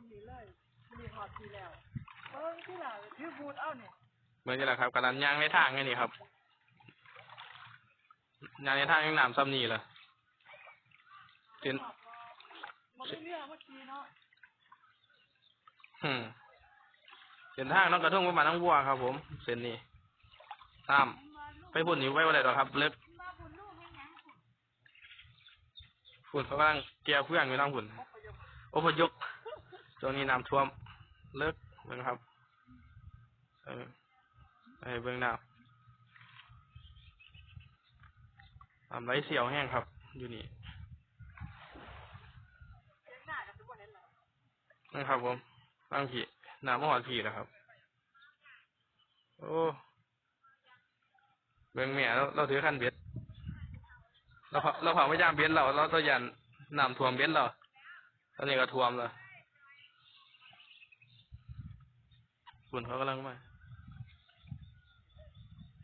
มีหอดทีแล้วเออที่หลังถือบูดเอาเนี่ยเหมือนกันแหละครับกำลังย่างในทางไงนี่ครับย่างในทางยังน้ำซ้ำนี่เลยเส้นมันเป็นเรื่องเมื่อกี้เนาะอืมเส้นทางน้องกระทุ่งประมาณน้องบัวครับ ผม เส้นนี้น้ำไปพุ่นอยู่ไว้ว่าไรหรอกครับ เล็กฝุ่นเขากำลังเกลี่ยเพื่อนอยู่ทางฝุ่นอพยพ ช่วงนี้น้ำท่วมเลิกเบิ่งครับเออไปเบิ่งน้ำน้ำไหลเสียวแห้งครับ อยู่นี่นะครับผมตั้งผีน้ำมหอดผีนะครับ โอ้เบิ่งแม่เราเราถือขั้นเบ็ดเราเผาเราเผาไม่ย่างเบ็ดเราเราตัวยันน้ำท่วมเบ็ดเราตอนนี้ก็ท่วมแล้ว ฝุ่นเขากำลังมา